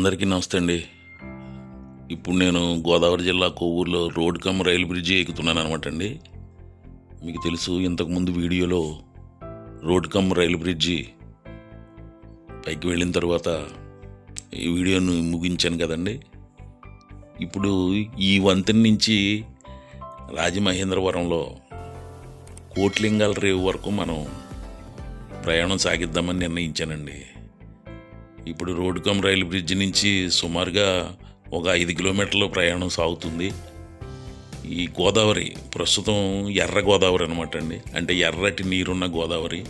అందరికీ నమస్తే అండి. ఇప్పుడు నేను గోదావరి జిల్లా కొవ్వూరులో రోడ్ కమ్ రైలు బ్రిడ్జి ఎక్కుతున్నాను అనమాట అండి. మీకు తెలుసు ఇంతకుముందు వీడియోలో రోడ్ కమ్ రైలు బ్రిడ్జి పైకి వెళ్ళిన తర్వాత ఈ వీడియోను ముగించాను కదండి. ఇప్పుడు ఈ వంతెన నుంచి రాజమహేంద్రవరంలో కోట్లింగాల రేవు వరకు మనం ప్రయాణం సాగిద్దామని నిర్ణయించానండి. ఇప్పుడు రోడ్డు కమ్ రైలు బ్రిడ్జ్ నుంచి సుమారుగా ఒక ఐదు కిలోమీటర్ల ప్రయాణం సాగుతుంది. ఈ గోదావరి ప్రస్తుతం ఎర్ర గోదావరి అనమాట అండి. అంటే ఎర్రటి నీరున్న గోదావరి.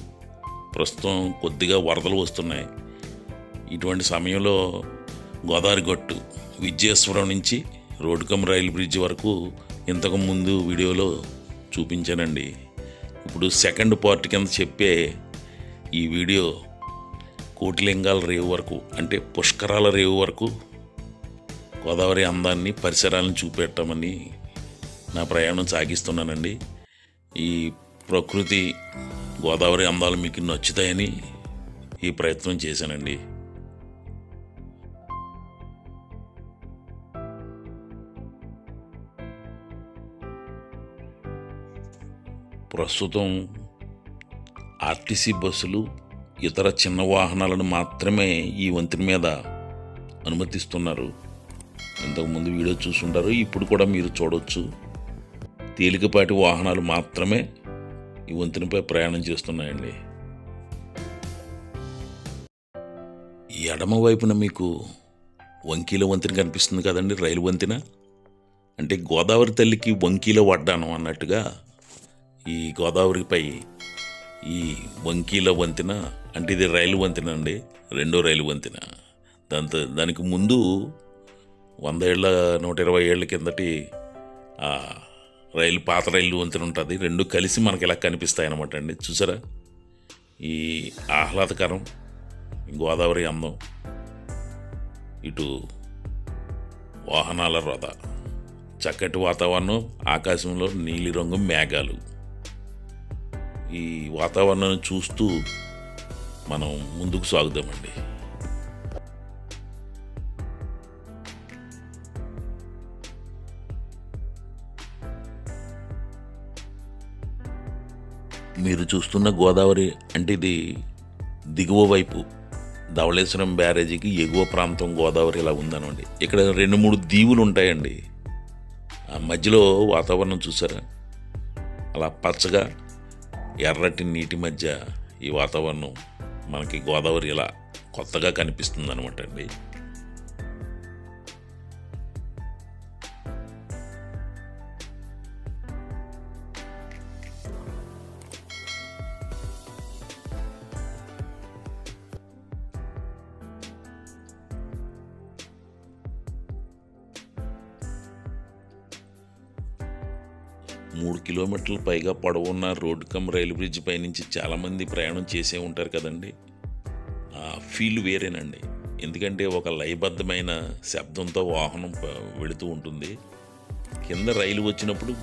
ప్రస్తుతం కొద్దిగా వరదలు వస్తున్నాయి. ఇటువంటి సమయంలో గోదావరి గట్టు విజయేశ్వరం నుంచి రోడ్డుకం రైలు బ్రిడ్జ్ వరకు ఇంతకు ముందు వీడియోలో చూపించానండి. ఇప్పుడు సెకండ్ పార్ట్ కింద చెప్పే ఈ వీడియో కోటిలింగాల రేవు వరకు అంటే పుష్కరాల రేవు వరకు గోదావరి అందాన్ని పరిసరాలను చూపెట్టమని నా ప్రయాణం సాగిస్తున్నానండి. ఈ ప్రకృతి గోదావరి అందాలు మీకు నచ్చుతాయని ఈ ప్రయత్నం చేశానండి. ప్రస్తుతం ఆర్టీసీ బస్సులు ఇతర చిన్న వాహనాలను మాత్రమే ఈ వంతెన మీద అనుమతిస్తున్నారు. ఇంతకుముందు వీడియో చూసుంటారు ఇప్పుడు కూడా మీరు చూడవచ్చు తేలికపాటి వాహనాలు మాత్రమే ఈ వంతెనపై ప్రయాణం చేస్తున్నాయండి. ఎడమ వైపున మీకు వంకీల వంతెన కనిపిస్తుంది కదండి రైలు వంతెన. అంటే గోదావరి తల్లికి వంకీల వడ్డాను అన్నట్టుగా ఈ గోదావరిపై ఈ వంకీల వంతెన అంటే ఇది రైలు వంతెన అండి రెండో రైలు వంతెన. దాంతో దానికి ముందు వంద ఏళ్ళ నూట ఇరవై ఏళ్ళ కిందటి రైలు పాత రైలు వంతెన ఉంటుంది. రెండు కలిసి మనకి ఇలా కనిపిస్తాయి అనమాట అండి. చూసారా? ఈ ఆహ్లాదకరం గోదావరి అందం ఇటు వాహనాల రథ. చక్కటి వాతావరణం ఆకాశంలో నీలిరంగు మేఘాలు. ఈ వాతావరణాన్ని చూస్తూ మనం ముందుకు సాగుదామండి. మీరు చూస్తున్న గోదావరి అంటే ఇది దిగువ వైపు. ధవళేశ్వరం బ్యారేజీకి ఎగువ ప్రాంతం గోదావరి ఇలా ఉందనండి ఇక్కడ రెండు మూడు దీవులు ఉంటాయండి. ఆ మధ్యలో వాతావరణం చూసారా? అలా పచ్చగా ఎర్రటి నీటి మధ్య ఈ వాతావరణం మనకి గోదావరి ఇలా కొత్తగా కనిపిస్తుంది అనమాట అండి. మూడు కిలోమీటర్ల పైగా పొడవున్న రోడ్డు కమ్ రైలు బ్రిడ్జ్ పైనుంచి చాలామంది ప్రయాణం చేసే ఉంటారు కదండి. ఆ ఫీల్ వేరేనండి. ఎందుకంటే ఒక లయబద్ధమైన శబ్దంతో వాహనం వెళుతూ ఉంటుంది. కింద రైలు వచ్చినప్పుడు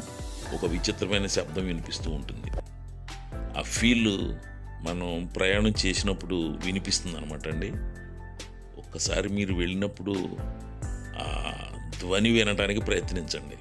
ఒక విచిత్రమైన శబ్దం వినిపిస్తూ ఉంటుంది. ఆ ఫీల్ మనం ప్రయాణం చేసినప్పుడు వినిపిస్తుంది అనమాట అండి ఒక్కసారి మీరు వెళ్ళినప్పుడు ఆ ధ్వని వినటానికి ప్రయత్నించండి.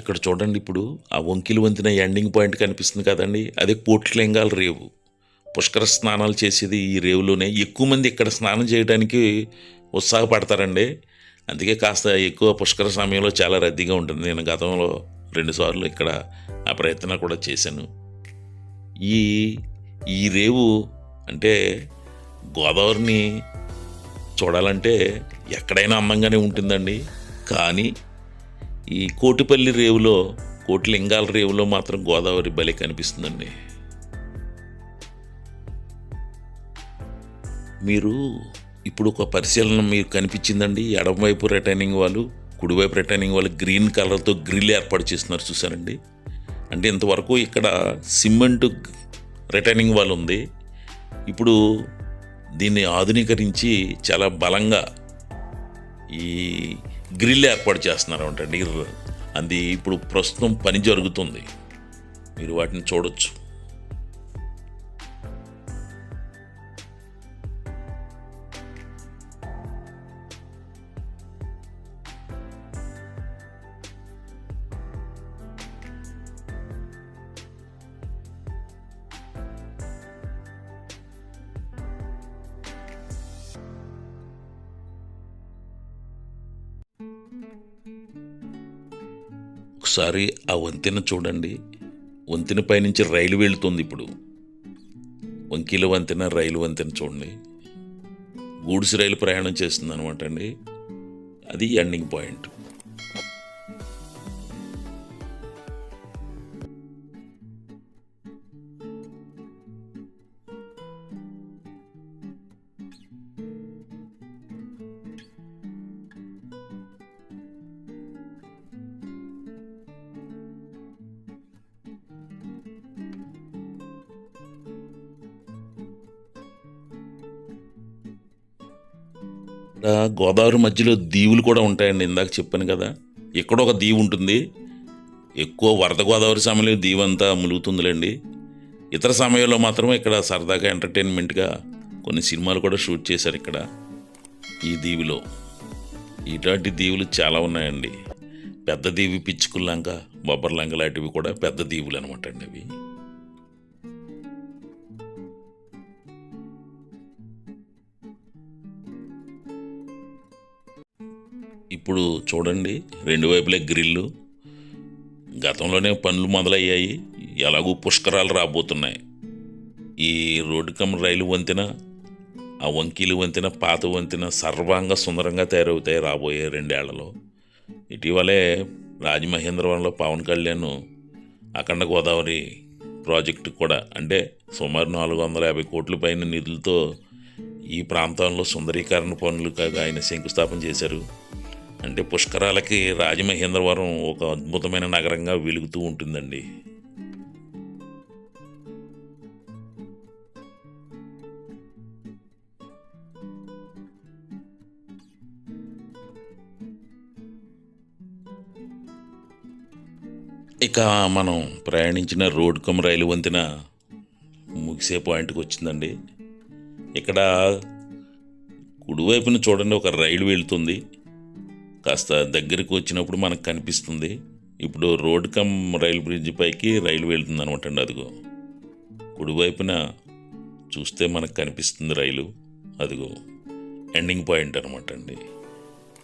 ఇక్కడ చూడండి ఇప్పుడు ఆ వంకిలు వంతిన ఎండింగ్ పాయింట్ కనిపిస్తుంది కదండి. అదే కోట్లింగాల రేవు. పుష్కర స్నానాలు చేసేది ఈ రేవులోనే. ఎక్కువ మంది ఇక్కడ స్నానం చేయడానికి ఉత్సాహపడతారండి. అందుకే కాస్త ఎక్కువ పుష్కర సమయంలో చాలా రద్దీగా ఉంటుంది. నేను గతంలో రెండుసార్లు ఇక్కడ ఆ ప్రయత్నం కూడా చేశాను. ఈ ఈ రేవు అంటే గోదావరిని చూడాలంటే ఎక్కడైనా అందంగానే ఉంటుందండి. కానీ ఈ కోటిపల్లి రేవులో కోటిలింగాల రేవులో మాత్రం గోదావరి బలి కనిపిస్తుందండి. మీరు ఇప్పుడు ఒక పరిశీలన మీకు కనిపించిందండి. ఎడమవైపు రిటైనింగ్ వాళ్ళు కుడివైపు రిటర్నింగ్ వాళ్ళు గ్రీన్ కలర్తో గ్రిల్ ఏర్పాటు చేస్తున్నారు చూసారండి అంటే ఇంతవరకు ఇక్కడ సిమెంట్ రిటైనింగ్ వాళ్ళు ఉంది. ఇప్పుడు దీన్ని ఆధునీకరించి చాలా బలంగా ఈ గ్రిల్ ఏర్పాటు చేస్తున్నారు అంటండి అది ఇప్పుడు ప్రస్తుతం పని జరుగుతుంది. మీరు వాటిని చూడొచ్చు. ఒకసారి ఆ వంతెన చూడండి. వంతెన పైనుంచి రైలు వెళుతుంది ఇప్పుడు. వంకీల వంతెన రైలు వంతెన చూడండి. గూడ్స్ రైలు ప్రయాణం చేస్తుంది అనమాట అండి. అది ఎండింగ్ పాయింట్ ఇక్కడ గోదావరి మధ్యలో దీవులు కూడా ఉంటాయండి ఇందాక చెప్పాను కదా. ఇక్కడ ఒక దీవు ఉంటుంది. ఎక్కువ వరద గోదావరి సమయంలో దీవు అంతా ములుగుతుందిలేండి ఇతర సమయంలో మాత్రం ఇక్కడ సరదాగా ఎంటర్టైన్మెంట్గా కొన్ని సినిమాలు కూడా షూట్ చేశారు ఇక్కడ ఈ దీవిలో. ఇలాంటి దీవులు చాలా ఉన్నాయండి. పెద్ద దీవి పిచ్చుకుల్లంక బొబ్బర్లంక లాంటివి కూడా పెద్ద దీవులు అనమాట అండి అవి. ఇప్పుడు చూడండి రెండు వైపులే గ్రిల్లు. గతంలోనే పనులు మొదలయ్యాయి. ఎలాగూ పుష్కరాలు రాబోతున్నాయి. ఈ రోడ్డు కమ్ రైలు వంతెన ఆ వంకీలు వంతెన పాత వంతెన సర్వాంగ సుందరంగా తయారవుతాయి రాబోయే రెండేళ్ళలో. ఇటీవలే రాజమహేంద్రవరంలో పవన్ కళ్యాణ్ అఖండ గోదావరి ప్రాజెక్టు కూడా అంటే సుమారు నాలుగు వందల యాభై కోట్ల పైన నిధులతో ఈ ప్రాంతంలో సుందరీకరణ పనులకు ఆయన శంకుస్థాపన చేశారు. అంటే పుష్కరాలకి రాజమహేంద్రవరం ఒక అద్భుతమైన నగరంగా వెలుగుతూ ఉంటుందండి. ఇక మనం ప్రయాణించిన రోడ్ రైలు వంతెన ముగిసే పాయింట్కి వచ్చిందండి. ఇక్కడ కుడివైపున చూడండి ఒక రైలు వెళ్తుంది. కాస్త దగ్గరికి వచ్చినప్పుడు మనకు కనిపిస్తుంది. ఇప్పుడు రోడ్ కమ్ రైలు బ్రిడ్జ్ పైకి రైలు వెళ్తుంది అనమాట అండి అదిగో. కుడివైపున చూస్తే మనకు కనిపిస్తుంది రైలు. అదిగో ఎండింగ్ పాయింట్ అనమాట అండి.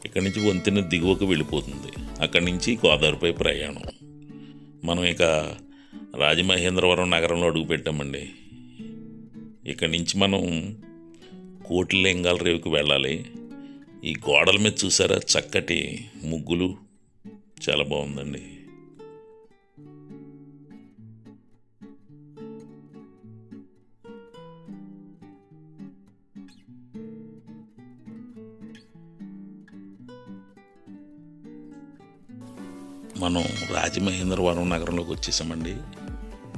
ఇక్కడి నుంచి వంతెన దిగువకు వెళ్ళిపోతుంది. అక్కడి నుంచి గోదావరిపై ప్రయాణం. మనం ఇక రాజమహేంద్రవరం నగరంలో అడుగుపెట్టామండి ఇక్కడి నుంచి మనం కోటిలింగాల రేవుకి వెళ్ళాలి. ఈ గోడల మీద చూసారా? చక్కటి ముగ్గులు. చాలా బాగుందండి. మనం రాజమహేంద్రవరం నగరంలోకి వచ్చేసామండి.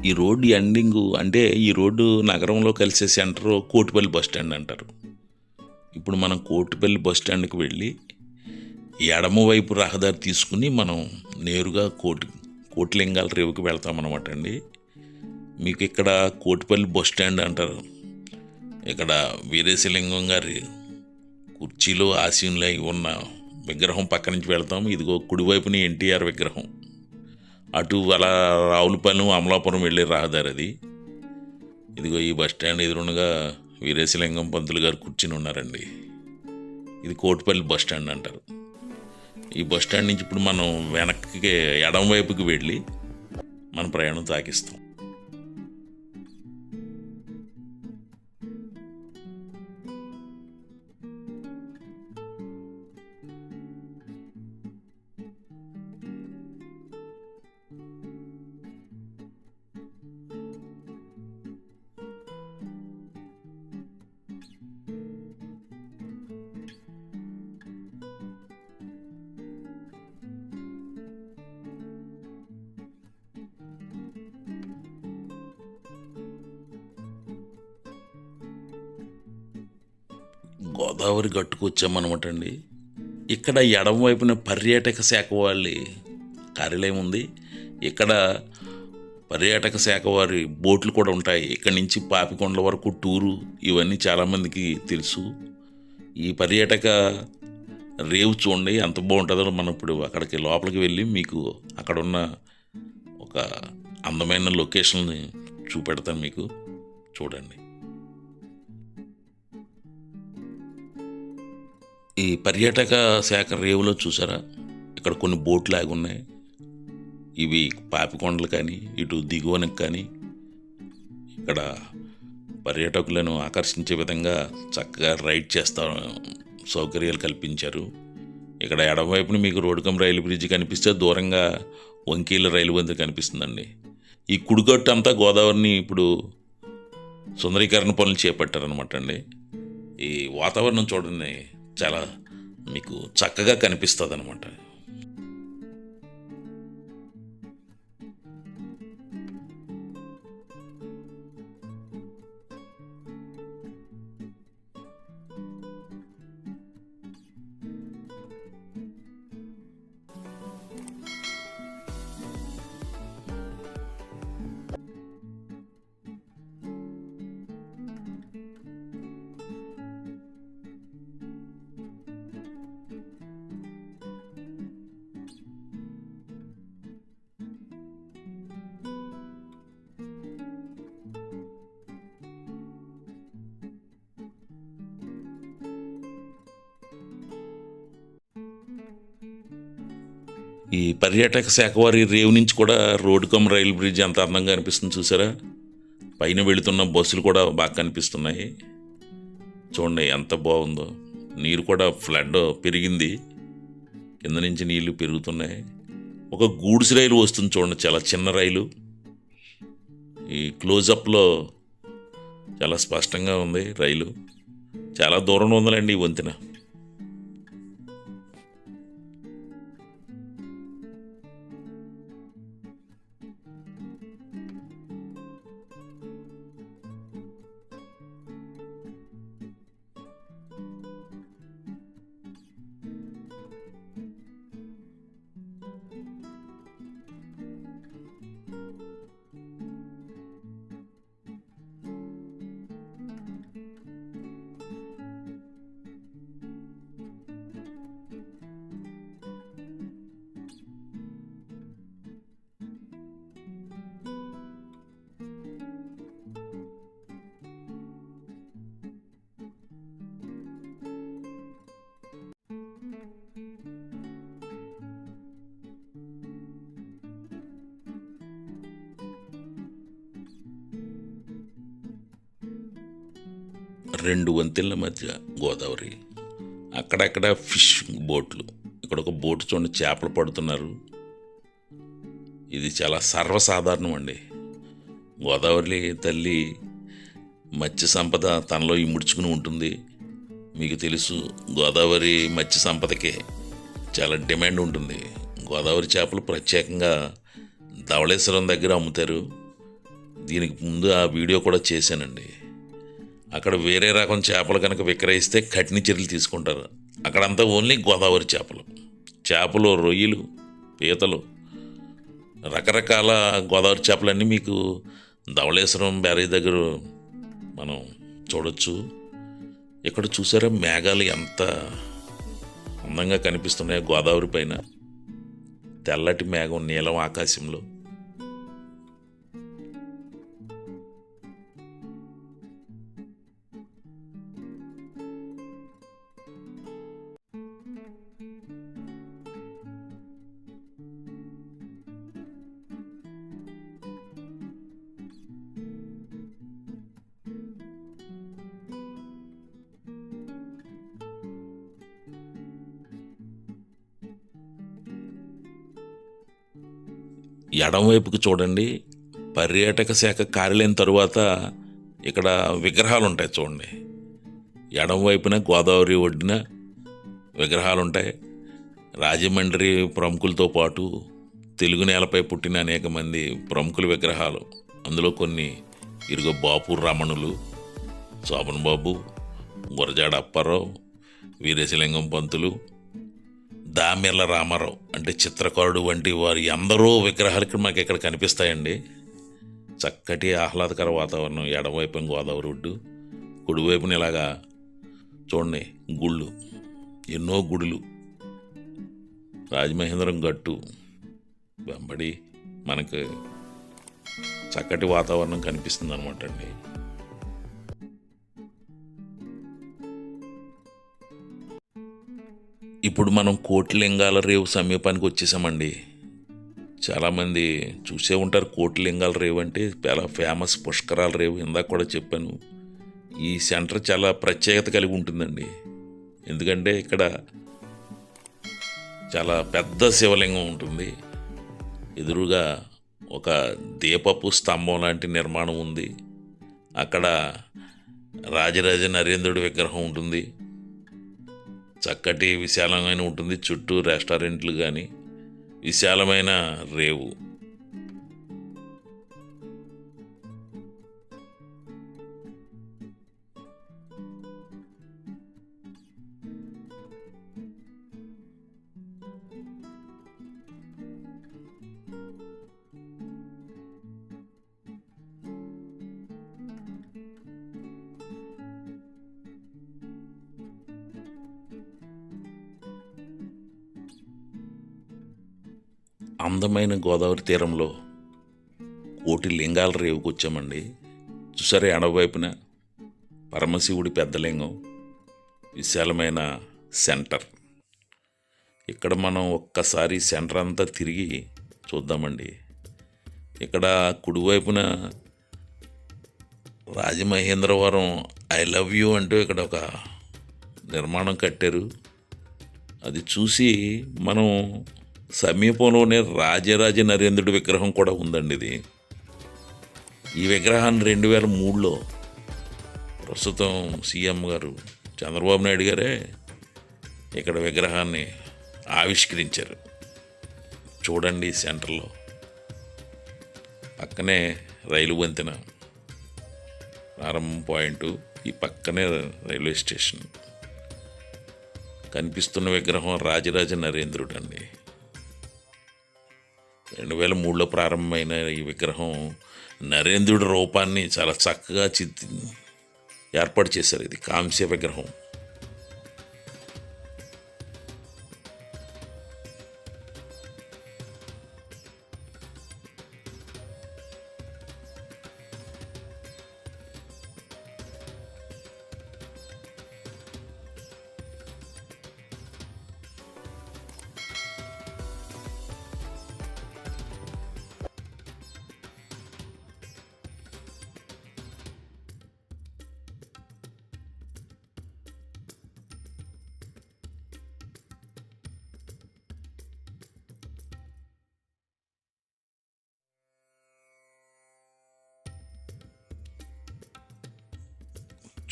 ఈ రోడ్డు ఎండింగ్ అంటే ఈ రోడ్డు నగరంలో కలిసే సెంటర్ కోటిపల్లి బస్ స్టాండ్ అంటారు. ఇప్పుడు మనం కోటిపల్లి బస్ స్టాండ్కి వెళ్ళి ఎడమవైపు రహదారి తీసుకుని మనం నేరుగా కోటి కోటిలింగాల రేవుకి వెళ్తామన్నమాట అండి. మీకు ఇక్కడ కోటిపల్లి బస్ స్టాండ్ అంటారు. ఇక్కడ వీరేశలింగం గారి కుర్చీలో ఆశీనులై ఉన్న విగ్రహం పక్క నుంచి వెళ్తాం. ఇదిగో కుడివైపున ఎన్టీఆర్ విగ్రహం. అటు అలా రావులపాలెం అమలాపురం వెళ్ళే రహదారి అది. ఇదిగో ఈ బస్ స్టాండ్ ఎదురునగా వీరేశలింగం పంతులు గారు కూర్చుని ఉన్నారండి. ఇది కోటిపల్లి బస్ స్టాండ్ అంటారు. ఈ బస్ స్టాండ్ నుంచి ఇప్పుడు మనం వెనక్కి ఎడం వైపుకి వెళ్ళి మన ప్రయాణం సాగిస్తాం. గోదావరి గట్టుకు అండి ఇక్కడ ఎడమ వైపున పర్యాటక శాఖ వాళ్ళ కార్యాలయం ఉంది. ఇక్కడ పర్యాటక శాఖ వారి బోట్లు కూడా ఉంటాయి. ఇక్కడ నుంచి పాపికొండల వరకు టూరు ఇవన్నీ చాలామందికి తెలుసు. ఈ పర్యాటక రేవు చూడండి ఎంత బాగుంటుందో మనం ఇప్పుడు అక్కడికి లోపలికి వెళ్ళి మీకు అక్కడ ఉన్న ఒక అందమైన లొకేషన్ని చూపెడతాను మీకు. చూడండి. ఈ పర్యాటక శాఖ రేవులో చూసారా? ఇక్కడ కొన్ని బోట్లు ఆగి ఉన్నాయి ఇవి పాపికొండలు కానీ ఇటు దిగువనకు కానీ. ఇక్కడ పర్యాటకులను ఆకర్షించే విధంగా చక్కగా రైడ్ చేస్తా సౌకర్యాలు కల్పించారు. ఇక్కడ ఎడమవైపున మీకు రోడ్కం రైలు బ్రిడ్జ్ కనిపిస్తే దూరంగా వంకీల రైలు బంది కనిపిస్తుందండి. ఈ కుడిగట్టు అంతా గోదావరిని ఇప్పుడు సుందరీకరణ పనులు చేపట్టారనమాట అండి. ఈ వాతావరణం చూడండి. చాలా మీకు చక్కగా కనిపిస్తుంది అనమాట ఈ పర్యాటక శాఖ వారి రేవు నుంచి కూడా రోడ్డు కమ్ రైలు బ్రిడ్జ్ ఎంత అందంగా అనిపిస్తుంది చూసారా? పైన వెళుతున్న బస్సులు కూడా బాగా కనిపిస్తున్నాయి. చూడండి ఎంత బాగుందో. నీరు కూడా ఫ్లడ్ పెరిగింది. కింద నుంచి నీళ్ళు పెరుగుతున్నాయి. ఒక గూడ్స్ రైలు వస్తుంది చూడండి చాలా చిన్న రైలు. ఈ క్లోజప్లో చాలా స్పష్టంగా ఉంది రైలు. చాలా దూరంలో ఉందండి ఈ వంతెన. రెండు వంతెనల మధ్య గోదావరి. అక్కడక్కడ ఫిష్ బోట్లు. ఇక్కడ ఒక బోటు చూడండి చేపలు పడుతున్నారు. ఇది చాలా సర్వసాధారణం అండి. గోదావరి తల్లి మత్స్య సంపద తనలో ఇముడ్చుకుని ఉంటుంది. మీకు తెలుసు గోదావరి మత్స్య సంపదకే చాలా డిమాండ్ ఉంటుంది. గోదావరి చేపలు ప్రత్యేకంగా ధవళేశ్వరం దగ్గర అమ్ముతారు. దీనికి ముందు ఆ వీడియో కూడా చేశానండి. అక్కడ వేరే రకం చేపలు కనుక విక్రయిస్తే కఠిన చర్యలు తీసుకుంటారు. అక్కడంతా ఓన్లీ గోదావరి చేపలు. చేపలు రొయ్యలు పీతలు. రకరకాల గోదావరి చేపలన్నీ మీకు ధవళేశ్వరం బ్యారేజ్ దగ్గర మనం చూడొచ్చు. ఇక్కడ చూసారా మేఘాలు ఎంత అందంగా కనిపిస్తున్నాయో గోదావరి పైన. తెల్లటి మేఘం నీలం ఆకాశంలో. ఎడంవైపుకి చూడండి. పర్యాటక శాఖ కార్యాలయం తరువాత ఇక్కడ విగ్రహాలు ఉంటాయి చూడండి ఎడంవైపున గోదావరి ఒడ్డున విగ్రహాలు ఉంటాయి రాజమండ్రి ప్రముఖులతో పాటు తెలుగు నేలపై పుట్టిన అనేక మంది ప్రముఖుల విగ్రహాలు. అందులో కొన్ని ఇరుగో బాపు రమణులు శోభన్ బాబు గురజాడ అప్పారావు వీరేశలింగం పంతులు దామెర్ల రామారావు అంటే చిత్రకారుడు వంటి వారి ఎందరో విగ్రహాలు మాకు ఇక్కడ కనిపిస్తాయండి. చక్కటి ఆహ్లాదకర వాతావరణం ఎడవైపు గోదావరి ఒడ్డు కుడివైపున ఇలాగా చూడండి గుళ్ళు ఎన్నో గుడులు రాజమహేంద్రం గట్టు వెంబడి మనకు చక్కటి వాతావరణం కనిపిస్తుంది అనమాట అండి. ఇప్పుడు మనం కోటిలింగాల రేవు సమీపానికి వచ్చేసామండి. చాలామంది చూసే ఉంటారు కోటిలింగాల రేవు అంటే చాలా ఫేమస్ పుష్కరాల రేవు ఇందాక కూడా చెప్పాను. ఈ సెంటర్ చాలా ప్రత్యేకత కలిగి ఉంటుందండి. ఎందుకంటే ఇక్కడ చాలా పెద్ద శివలింగం ఉంటుంది. ఎదురుగా ఒక దీపపు స్తంభం లాంటి నిర్మాణం ఉంది. అక్కడ రాజరాజ నరేంద్రుడి విగ్రహం ఉంటుంది. చక్కటి విశాలమైన ఉంటుంది. చుట్టూ రెస్టారెంట్లు కానీ విశాలమైన రేవు. అందమైన గోదావరి తీరంలో కోటి లింగాల రేవుకు వచ్చామండి. చూసారా ఎడవైపున? పరమశివుడి పెద్ద లింగం విశాలమైన సెంటర్. ఇక్కడ మనం ఒక్కసారి సెంటర్ అంతా తిరిగి చూద్దామండి. ఇక్కడ కుడివైపున రాజమహేంద్రవరం ఐ లవ్ యూ అంటూ ఇక్కడ ఒక నిర్మాణం కట్టారు. అది చూసి మనం సమీపంలోనే రాజరాజ నరేంద్రుడి విగ్రహం కూడా ఉందండి ఇది. ఈ విగ్రహాన్ని రెండు వేల మూడులో ప్రస్తుతం సీఎం గారు చంద్రబాబు నాయుడు గారే ఇక్కడ విగ్రహాన్ని ఆవిష్కరించారు. చూడండి సెంటర్లో. పక్కనే రైలు వంతెన. ప్రారంభం పాయింట్ ఈ పక్కనే రైల్వే స్టేషన్. కనిపిస్తున్న విగ్రహం రాజరాజ నరేంద్రుడు అండి రెండు వేల మూడులో ప్రారంభమైన ఈ విగ్రహం నరేంద్రుడి రూపాన్ని చాలా చక్కగా చి ఏర్పాటు చేశారు. ఇది కాంస్య విగ్రహం.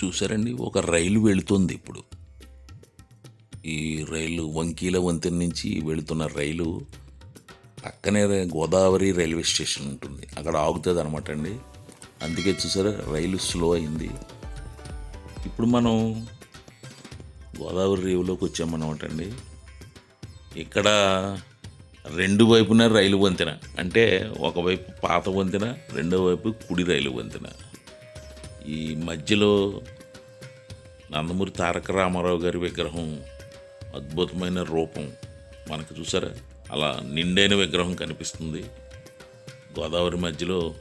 చూసారండి ఒక రైలు వెళుతుంది ఇప్పుడు. ఈ రైలు వంకీల వంతెన నుంచి వెళుతున్న రైలు పక్కనే గోదావరి రైల్వే స్టేషన్ ఉంటుంది. అక్కడ ఆగుతుంది అనమాట అండి. అందుకే చూసారా రైలు స్లో అయింది. ఇప్పుడు మనం గోదావరి రేవులోకి వచ్చామన్నమాట అండి. ఇక్కడ రెండు వైపున రైలు వంతెన అంటే ఒకవైపు పాత వంతెన రెండో వైపు కుడి రైలు వంతెన. ఈ మధ్యలో నందమూరి తారక రామారావు గారి విగ్రహం అద్భుతమైన రూపం. మనకు చూసారా? అలా నిండైన విగ్రహం కనిపిస్తుంది. గోదావరి మధ్యలో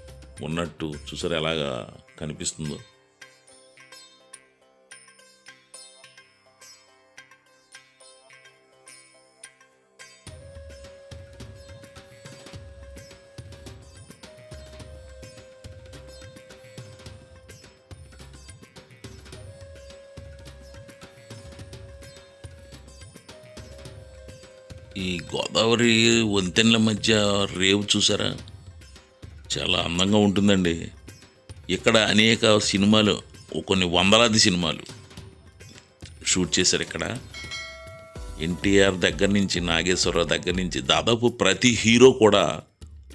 ఉన్నట్టు చూసారు? ఎలాగా కనిపిస్తుందో. ఈ గోదావరి వంతెనల మధ్య రేవు చూసారా? చాలా అందంగా ఉంటుందండి. ఇక్కడ అనేక సినిమాలు కొన్ని వందలాది సినిమాలు షూట్ చేశారు ఇక్కడ. ఎన్టీఆర్ దగ్గర నుంచి నాగేశ్వరరావు దగ్గర నుంచి దాదాపు ప్రతి హీరో కూడా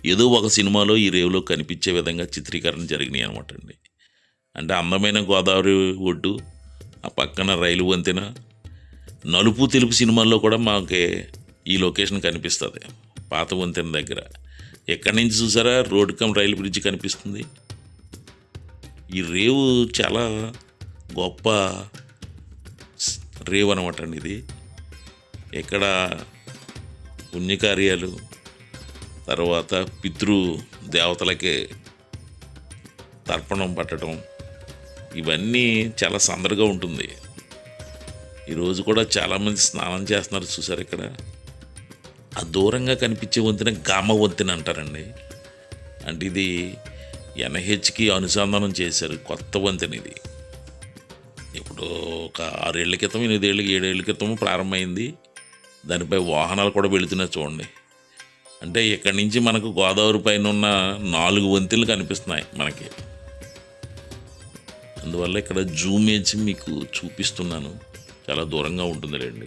ఏదో ఒక సినిమాలో ఈ రేవులో కనిపించే విధంగా చిత్రీకరణ జరిగినాయి అనమాట అండి. అంటే అందమైన గోదావరి ఒడ్డు ఆ పక్కన రైలు వంతెన నలుపు తెలుపు సినిమాల్లో కూడా మాకు ఈ లొకేషన్ కనిపిస్తుంది. పాత వంతెన దగ్గర. ఎక్కడి నుంచి చూసారా? రోడ్ కమ్ రైలు బ్రిడ్జ్ కనిపిస్తుంది. ఈ రేవు చాలా గొప్ప స్- రేవు అనమాట అండి ఇది. ఇక్కడ పుణ్యకార్యాలు తర్వాత పితృ దేవతలకే తర్పణం పట్టడం ఇవన్నీ చాలా సందడిగా ఉంటుంది. ఈరోజు కూడా చాలామంది స్నానం చేస్తున్నారు చూసారు ఇక్కడ? ఆ దూరంగా కనిపించే వంతెన గామ వంతెన అంటారండి. అంటే ఇది ఎన్హెచ్కి అనుసంధానం చేశారు కొత్త వంతెన ఇది. ఇప్పుడు ఒక ఆరేళ్ళ క్రితం ఎనిమిదేళ్ళ ఏడేళ్ళ క్రితం ప్రారంభమైంది. దానిపై వాహనాలు కూడా వెళుతున్నాయి చూడండి. అంటే ఇక్కడి నుంచి మనకు గోదావరి పైన ఉన్న నాలుగు వంతెనలు కనిపిస్తున్నాయి మనకి. అందువల్ల ఇక్కడ జూమ్ వేసి మీకు చూపిస్తున్నాను. చాలా దూరంగా ఉంటుంది రండి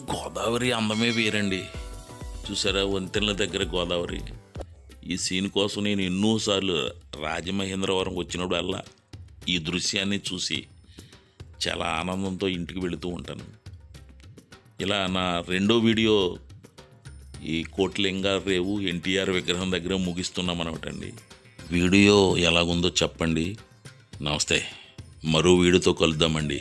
గోదావరి అందమే వేరండి. చూసారా వంతెనల దగ్గర గోదావరి. ఈ సీన్ కోసం నేను ఎన్నోసార్లు రాజమహేంద్రవరం వచ్చినప్పుడల్లా ఈ దృశ్యాన్ని చూసి చాలా ఆనందంతో ఇంటికి వెళుతూ ఉంటాను. ఇలా నా రెండో వీడియో ఈ కోట్లింగ రేవు ఎన్టీఆర్ విగ్రహం దగ్గర ముగిస్తున్నాం అనమాటండి వీడియో ఎలాగుందో చెప్పండి. నమస్తే. మరో వీడియోతో కలుద్దామండి.